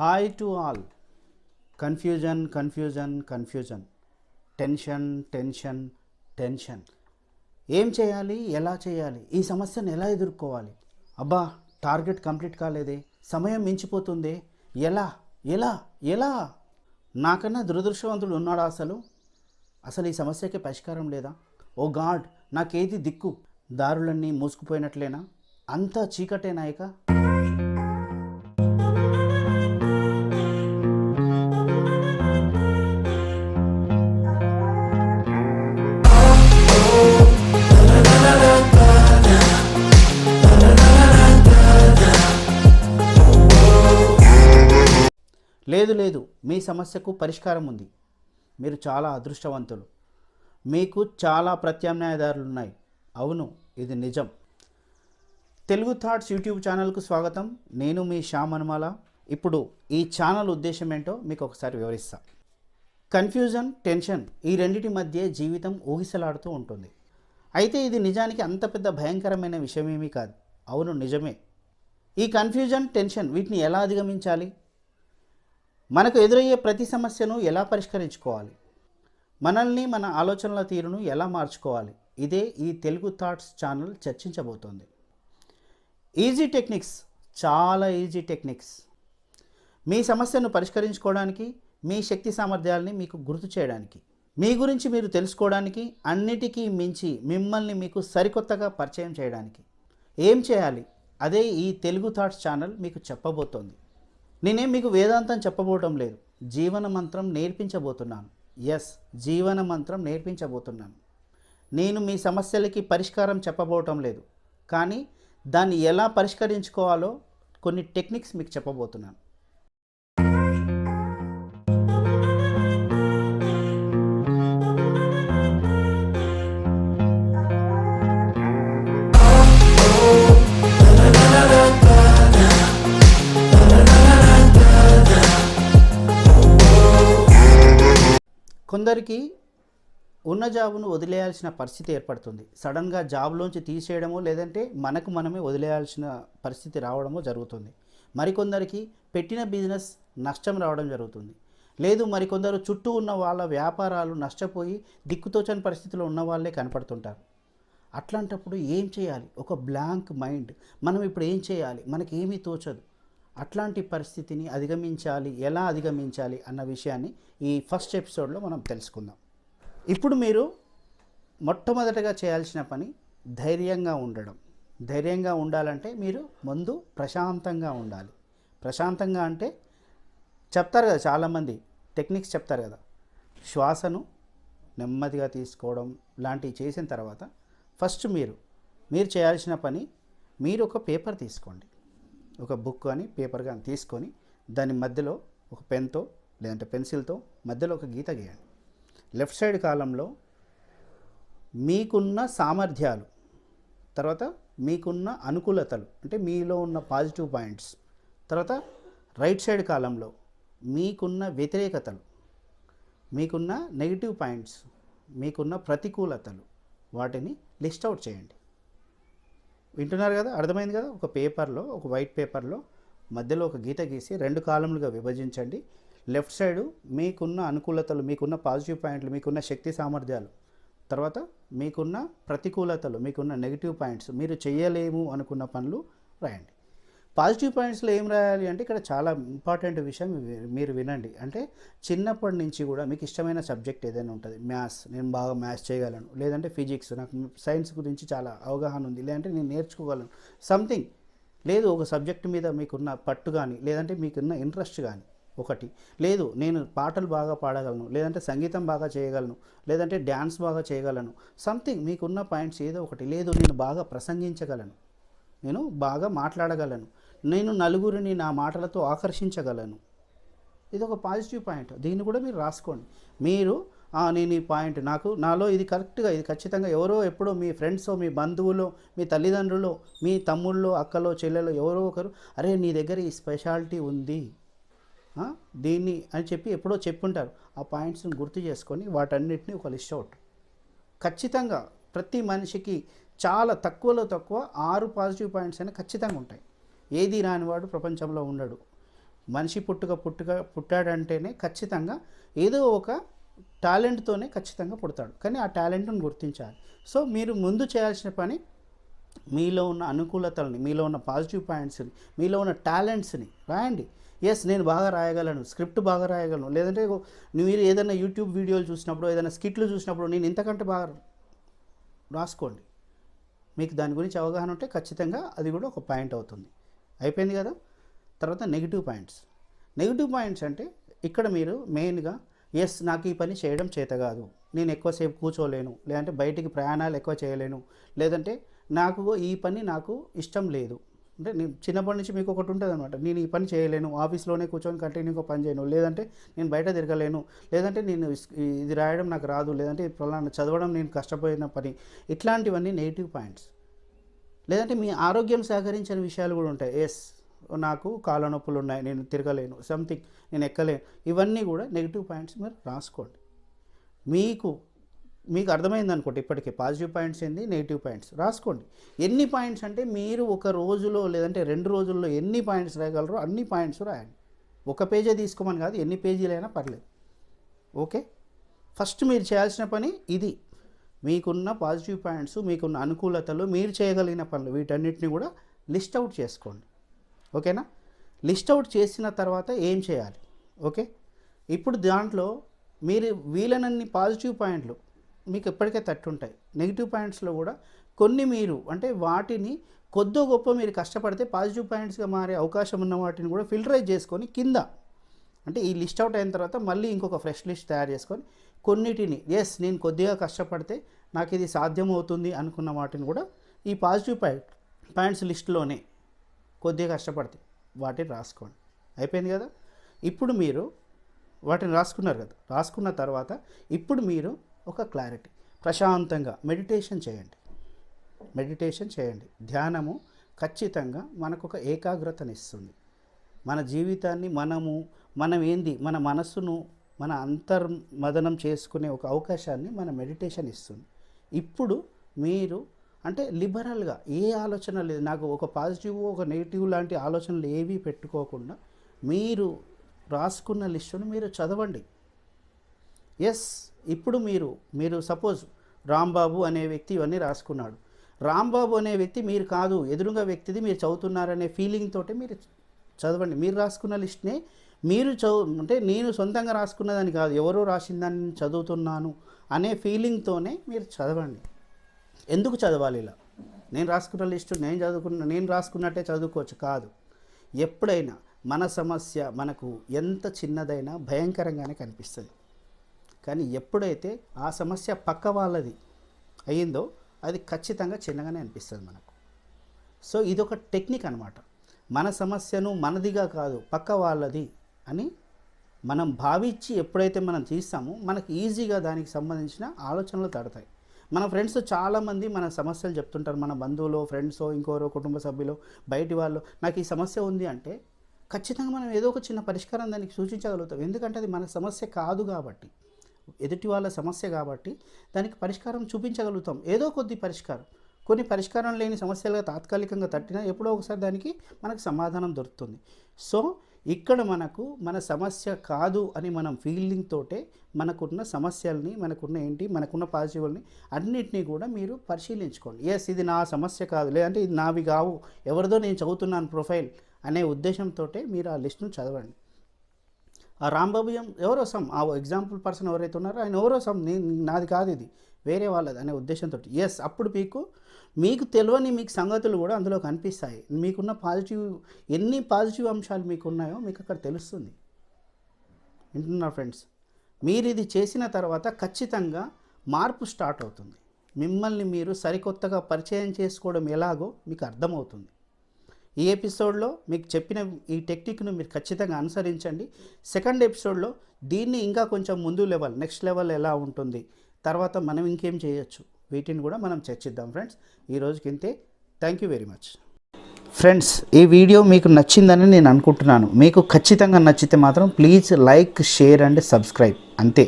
Hi to all. Confusion confusion confusion. Tension tension tension. ఏం చేయాలి? ఎలా చేయాలి? ఈ సమస్యను ఎలా ఎదుర్కోవాలి? అబ్బా టార్గెట్ కంప్లీట్ కాలేదే. సమయం మించిపోతుందే. ఎలా? ఎలా? ఎలా? నాకన్నా దురదృష్టవంతుడు ఉన్నాడా అసలు? అసలు ఈ సమస్యకి పరిష్కారం లేదా? ఓ గాడ్ నాకేది దిక్కు? దారులన్నీ మూసుకుపోయినట్లేనా? అంతా చీకటేనా లేదు లేదు మీ సమస్యకు పరిష్కారం ఉంది. మీరు చాలా అదృష్టవంతులు. మీకు చాలా ప్రత్యామ్నాయదారులు ఉన్నాయి అవును ఇది నిజం. తెలుగు థాట్స్ యూట్యూబ్ ఛానల్కు స్వాగతం. నేను మీ శ్యామ్ హనుమాల ఇప్పుడు ఈ ఛానల్ ఉద్దేశం ఏంటో మీకు ఒకసారి వివరిస్తా. కన్ఫ్యూజన్ టెన్షన్ ఈ రెండిటి మధ్య జీవితం ఊగిసలాడుతూ ఉంటుంది. అయితే ఇది నిజానికి అంత పెద్ద భయంకరమైన విషయమేమీ కాదు. అవును నిజమే. ఈ కన్ఫ్యూజన్ టెన్షన్ వీటిని ఎలా అధిగమించాలి? మనకు ఎదురయ్యే ప్రతి సమస్యను ఎలా పరిష్కరించుకోవాలి? మనల్ని మన ఆలోచనల తీరును ఎలా మార్చుకోవాలి? ఇదే ఈ తెలుగు థాట్స్ ఛానల్ చర్చించబోతోంది. ఈజీ టెక్నిక్స్ చాలా ఈజీ టెక్నిక్స్. మీ సమస్యను పరిష్కరించుకోవడానికి మీ శక్తి సామర్థ్యాలని మీకు గుర్తు చేయడానికి మీ గురించి మీరు తెలుసుకోవడానికి అన్నిటికీ మించి మిమ్మల్ని మీకు సరికొత్తగా పరిచయం చేయడానికి. ఏం చేయాలి? అదే ఈ తెలుగు థాట్స్ ఛానల్ మీకు చెప్పబోతోంది. నేనేం మీకు వేదాంతం చెప్పబోవటం లేదు. జీవన మంత్రం నేర్పించబోతున్నాను. ఎస్ జీవన మంత్రం నేర్పించబోతున్నాను. నేను మీ సమస్యలకి పరిష్కారం చెప్పబోవటం లేదు. కానీ దాన్ని ఎలా పరిష్కరించుకోవాలో కొన్ని టెక్నిక్స్ మీకు చెప్పబోతున్నాను. కొందరికి ఉన్న జాబును వదిలేయాల్సిన పరిస్థితి ఏర్పడుతుంది. సడన్గా జాబ్లోంచి తీసేయడమో లేదంటే మనకు మనమే వదిలేయాల్సిన పరిస్థితి రావడమో జరుగుతుంది. మరికొందరికి పెట్టిన బిజినెస్ నష్టం రావడం జరుగుతుంది. లేదు మరికొందరు చుట్టూ ఉన్న వాళ్ళ వ్యాపారాలు నష్టపోయి దిక్కుతోచని పరిస్థితిలో ఉన్న వాళ్ళే కనపడుతుంటారు. అట్లాంటప్పుడు ఏం చేయాలి? ఒక బ్లాంక్ మైండ్. మనం ఇప్పుడు ఏం చేయాలి? మనకి ఏమీ తోచదు. అట్లాంటి పరిస్థితిని అధిగమించాలి ఎలా అధిగమించాలి అన్న విషయాన్ని ఈ ఫస్ట్ ఎపిసోడ్లో మనం తెలుసుకుందాం. ఇప్పుడు మీరు మొట్టమొదటగా చేయాల్సిన పని ధైర్యంగా ఉండడం. ధైర్యంగా ఉండాలంటే మీరు ముందు ప్రశాంతంగా ఉండాలి. ప్రశాంతంగా అంటే చెప్తారు కదా చాలామంది టెక్నిక్స్ చెప్తారు కదా. శ్వాసను నెమ్మదిగా తీసుకోవడం లాంటివి చేసిన తర్వాత ఫస్ట్ మీరు మీరు చేయాల్సిన పని మీరు ఒక పేపర్ తీసుకోండి. ఒక బుక్ కానీ పేపర్ కానీ తీసుకొని దాని మధ్యలో ఒక పెన్తో లేదంటే పెన్సిల్తో మధ్యలో ఒక గీత గీయండి. లెఫ్ట్ సైడ్ కాలంలో మీకున్న సామర్థ్యాలు తర్వాత మీకున్న అనుకూలతలు అంటే మీలో ఉన్న పాజిటివ్ పాయింట్స్ తర్వాత రైట్ సైడ్ కాలంలో మీకున్న వ్యతిరేకతలు మీకున్న నెగిటివ్ పాయింట్స్ మీకున్న ప్రతికూలతలు వాటిని లిస్ట్ అవుట్ చేయండి. వింటున్నారు కదా అర్థమైంది కదా? ఒక పేపర్లో ఒక వైట్ పేపర్లో మధ్యలో ఒక గీత గీసి రెండు కాలములుగా విభజించండి. లెఫ్ట్ సైడు మీకున్న అనుకూలతలు మీకున్న పాజిటివ్ పాయింట్లు మీకున్న శక్తి సామర్థ్యాలు తర్వాత మీకున్న ప్రతికూలతలు మీకున్న నెగిటివ్ పాయింట్స్ మీరు చేయలేము అనుకున్న పనులు రాయండి. పాజిటివ్ పాయింట్స్లో ఏం రాయాలి అంటే ఇక్కడ చాలా ఇంపార్టెంట్ విషయం మీరు వినండి. అంటే చిన్నప్పటి నుంచి కూడా మీకు ఇష్టమైన సబ్జెక్ట్ ఏదైనా ఉంటుంది. మ్యాథ్స్. నేను బాగా మ్యాథ్స్ చేయగలను. లేదంటే ఫిజిక్స్. నాకు సైన్స్ గురించి చాలా అవగాహన ఉంది. లేదంటే నేను నేర్చుకోగలను. సంథింగ్. లేదు ఒక సబ్జెక్ట్ మీద మీకున్న పట్టు కానీ లేదంటే మీకున్న ఇంట్రెస్ట్ కానీ ఒకటి. లేదు నేను పాటలు బాగా పాడగలను. లేదంటే సంగీతం బాగా చేయగలను. లేదంటే డ్యాన్స్ బాగా చేయగలను. సంథింగ్. మీకున్న పాయింట్స్ ఏదో ఒకటి. లేదు నేను బాగా ప్రసంగించగలను. నేను బాగా మాట్లాడగలను. నేను నలుగురిని నా మాటలతో ఆకర్షించగలను. ఇది ఒక పాజిటివ్ పాయింట్. దీన్ని కూడా మీరు రాసుకోండి. మీరు నేను ఈ పాయింట్ నాకు నాలో ఇది కరెక్ట్గా ఇది ఖచ్చితంగా ఎవరో ఎప్పుడో మీ ఫ్రెండ్స్ మీ బంధువులో మీ తల్లిదండ్రులు మీ తమ్ముళ్ళు అక్కలో చెల్లెలో ఎవరో ఒకరు అరే నీ దగ్గర ఈ స్పెషాలిటీ ఉంది. దీన్ని అని చెప్పి ఎప్పుడో చెప్పుంటారు. ఆ పాయింట్స్ని గుర్తు చేసుకొని వాటన్నిటిని ఒక లిస్ట్ అవుట్. ఖచ్చితంగా ప్రతి మనిషికి చాలా తక్కువలో తక్కువ ఆరు పాజిటివ్ పాయింట్స్ అయినా ఖచ్చితంగా ఉంటాయి. ఏది రానివాడు ప్రపంచంలో ఉండడు. మనిషి పుట్టుక పుట్టుక పుట్టాడంటేనే ఖచ్చితంగా ఏదో ఒక టాలెంట్తోనే ఖచ్చితంగా పుడతాడు. కానీ ఆ టాలెంట్ను గుర్తించాలి. సో మీరు ముందు చేయాల్సిన పని మీలో ఉన్న అనుకూలతల్ని మీలో ఉన్న పాజిటివ్ పాయింట్స్ని మీలో ఉన్న టాలెంట్స్ని రాయండి. ఎస్ నేను బాగా రాయగలను స్క్రిప్ట్ బాగా రాయగలను. లేదంటే మీరు ఏదైనా యూట్యూబ్ వీడియోలు చూసినప్పుడు ఏదైనా స్కిట్లు చూసినప్పుడు నేను ఇంతకంటే బాగా రాసుకోండి. మీకు దాని గురించి అవగాహన ఉంటే ఖచ్చితంగా అది కూడా ఒక పాయింట్ అవుతుంది. అయిపోయింది కదా? తర్వాత నెగిటివ్ పాయింట్స్. నెగిటివ్ పాయింట్స్ అంటే ఇక్కడ మీరు మెయిన్గా ఎస్ నాకు ఈ పని చేయడం చేత కాదు నేను ఎక్కువసేపు కూర్చోలేను. లేదంటే బయటికి ప్రయాణాలు ఎక్కువ చేయలేను. లేదంటే నాకు ఈ పని నాకు ఇష్టం లేదు. అంటే నేను చిన్నప్పటి నుంచి మీకు ఒకటి ఉంటుంది అనమాట నేను ఈ పని చేయలేను ఆఫీస్లోనే కూర్చొని కంటిన్యూగా పని చేయను. లేదంటే నేను బయట తిరగలేను. లేదంటే నేను ఇది రాయడం నాకు రాదు. లేదంటే ఫలానా చదవడం నేను కష్టపోయిన పని. ఇట్లాంటివన్నీ నెగిటివ్ పాయింట్స్. లేదంటే మీ ఆరోగ్యం సహకరించని విషయాలు కూడా ఉంటాయి. ఎస్ నాకు కాళ్ళ నొప్పులు ఉన్నాయి. నేను తిరగలేను. సంథింగ్. నేను ఎక్కలేను. ఇవన్నీ కూడా నెగిటివ్ పాయింట్స్ మీరు రాసుకోండి. మీకు మీకు అర్థమైంది అనుకోండి ఇప్పటికే పాజిటివ్ పాయింట్స్ ఏంది నెగిటివ్ పాయింట్స్. రాసుకోండి. ఎన్ని పాయింట్స్ అంటే మీరు ఒక రోజులో లేదంటే రెండు రోజుల్లో ఎన్ని పాయింట్స్ రాయగలరో అన్ని పాయింట్స్ రాయండి. ఒక పేజే తీసుకోమని కాదు ఎన్ని పేజీలైనా పర్లేదు. ఓకే? ఫస్ట్ మీరు చేయాల్సిన పని ఇది. మీకున్న పాజిటివ్ పాయింట్స్ మీకున్న అనుకూలతలు మీరు చేయగలిగిన పనులు వీటన్నిటిని కూడా లిస్ట్ అవుట్ చేసుకోండి. ఓకేనా? లిస్ట్ అవుట్ చేసిన తర్వాత ఏం చేయాలి? ఓకే? ఇప్పుడు దాంట్లో మీరు వీలనన్ని పాజిటివ్ పాయింట్లు మీకు ఎప్పటికే తట్టుంటాయి. నెగిటివ్ పాయింట్స్లో కూడా కొన్ని మీరు అంటే వాటిని కొద్దో గొప్ప మీరు కష్టపడితే పాజిటివ్ పాయింట్స్గా మారే అవకాశం ఉన్న వాటిని కూడా ఫిల్టరైజ్ చేసుకొని కింద అంటే ఈ లిస్ట్ అవుట్ అయిన తర్వాత మళ్ళీ ఇంకొక ఫ్రెష్ లిస్ట్ తయారు చేసుకొని కొన్నిటిని ఎస్ నేను కొద్దిగా కష్టపడితే నాకు ఇది సాధ్యమవుతుంది అనుకున్న వాటిని కూడా ఈ పాజిటివ్ పాయింట్ పాయింట్స్ లిస్ట్లోనే కొద్దిగా కష్టపడితే వాటిని రాసుకోండి. అయిపోయింది కదా? ఇప్పుడు మీరు వాటిని రాసుకున్నారు కదా? రాసుకున్న తర్వాత ఇప్పుడు మీరు ఒక క్లారిటీ. ప్రశాంతంగా మెడిటేషన్ చేయండి. మెడిటేషన్ చేయండి. ధ్యానము ఖచ్చితంగా మనకు ఒక ఏకాగ్రతని ఇస్తుంది మన జీవితాన్ని మనము మనం ఏంది మన మనస్సును మన అంతర్మదనం చేసుకునే ఒక అవకాశాన్ని మన మెడిటేషన్ ఇస్తుంది. ఇప్పుడు మీరు అంటే లిబరల్గా ఏ ఆలోచన లేదు. నాకు ఒక పాజిటివ్ ఒక నెగిటివ్ లాంటి ఆలోచనలు ఏవీ పెట్టుకోకుండా మీరు రాసుకున్న లిస్టును మీరు చదవండి. ఎస్ ఇప్పుడు మీరు మీరు సపోజ్ రాంబాబు అనే వ్యక్తి ఇవన్నీ రాసుకున్నాడు. రాంబాబు అనే వ్యక్తి మీరు కాదు ఎదురుగా వ్యక్తిది మీరు చదువుతున్నారనే ఫీలింగ్ తోటి మీరు చదవండి. మీరు రాసుకున్న లిస్ట్నే మీరు చదువు అంటే నేను సొంతంగా రాసుకున్నదని కాదు ఎవరో రాసిన దాన్ని చదువుతున్నాను అనే ఫీలింగ్తోనే మీరు చదవండి. ఎందుకు చదవాలి ఇలా? నేను రాసుకున్న లిస్టు నేను చదువుకున్న నేను రాసుకున్నట్టే చదువుకోవచ్చు కాదు. ఎప్పుడైనా మన సమస్య మనకు ఎంత చిన్నదైనా భయంకరంగానే కనిపిస్తుంది. కానీ ఎప్పుడైతే ఆ సమస్య పక్క వాళ్ళది అయ్యిందో అది ఖచ్చితంగా చిన్నగానే అనిపిస్తుంది మనకు. సో ఇదొక టెక్నిక్ అనమాట మన సమస్యను మనదిగా కాదు పక్క వాళ్ళది అని మనం భావించి ఎప్పుడైతే మనం తీస్తామో మనకి ఈజీగా దానికి సంబంధించిన ఆలోచనలు తడతాయి మన ఫ్రెండ్స్ చాలామంది మన సమస్యలు చెప్తుంటారు. మన బంధువులు ఫ్రెండ్స్ ఇంకోరో కుటుంబ సభ్యులు బయటి వాళ్ళు నాకు ఈ సమస్య ఉంది అంటే ఖచ్చితంగా మనం ఏదో ఒక చిన్న పరిష్కారం దానికి సూచించగలుగుతాం. ఎందుకంటే అది మన సమస్య కాదు కాబట్టి. ఎదుటి వాళ్ళ సమస్య కాబట్టి దానికి పరిష్కారం చూపించగలుగుతాం. ఏదో కొద్ది పరిష్కారం. కొన్ని పరిష్కారం లేని సమస్యలుగా తాత్కాలికంగా తట్టినా ఎప్పుడో ఒకసారి దానికి మనకు సమాధానం దొరుకుతుంది. సో ఇక్కడ మనకు మన సమస్య కాదు అని మనం ఫీలింగ్ తోటే మనకున్న సమస్యల్ని మనకున్న ఏంటి మనకున్న పాజిటివ్ని అన్నిటినీ కూడా మీరు పరిశీలించుకోండి. ఎస్ ఇది నా సమస్య కాదు. లేదంటే ఇది నావి కావు. ఎవరిదో నేను చదువుతున్నాను ప్రొఫైల్ అనే ఉద్దేశంతో మీరు ఆ లిస్ట్ను చదవండి. ఆ రాంబాబు ఎవరో సమ్ ఆ ఎగ్జాంపుల్ పర్సన్ ఎవరైతే ఉన్నారో ఆయన ఎవరో సమ్ నాది కాదు ఇది వేరే వాళ్ళది అనే ఉద్దేశంతో ఎస్ అప్పుడు మీకు మీకు తెలియని మీకు సంగతులు కూడా అందులో కనిపిస్తాయి. మీకున్న పాజిటివ్ ఎన్ని పాజిటివ్ అంశాలు మీకు ఉన్నాయో మీకు అక్కడ తెలుస్తుంది. వింటున్నారు ఫ్రెండ్స్ మీరు ఇది చేసిన తర్వాత ఖచ్చితంగా మార్పు స్టార్ట్ అవుతుంది. మిమ్మల్ని మీరు సరికొత్తగా పరిచయం చేసుకోవడం ఎలాగో మీకు అర్థమవుతుంది. ఈ ఎపిసోడ్లో మీకు చెప్పిన ఈ టెక్నిక్ను మీరు ఖచ్చితంగా అనుసరించండి. సెకండ్ ఎపిసోడ్లో దీన్ని ఇంకా కొంచెం ముందు లెవెల్ నెక్స్ట్ లెవెల్ ఎలా ఉంటుంది తర్వాత మనం ఇంకేం చేయొచ్చు వీటిని కూడా మనం చర్చిద్దాం ఫ్రెండ్స్. ఈ రోజుకి ఇంతే. Thank you very much. Friends ఈ వీడియో మీకు నచ్చిందని నేను అనుకుంటున్నాను. మీకు ఖచ్చితంగా నచ్చితే మాత్రం please like share and subscribe. అంతే.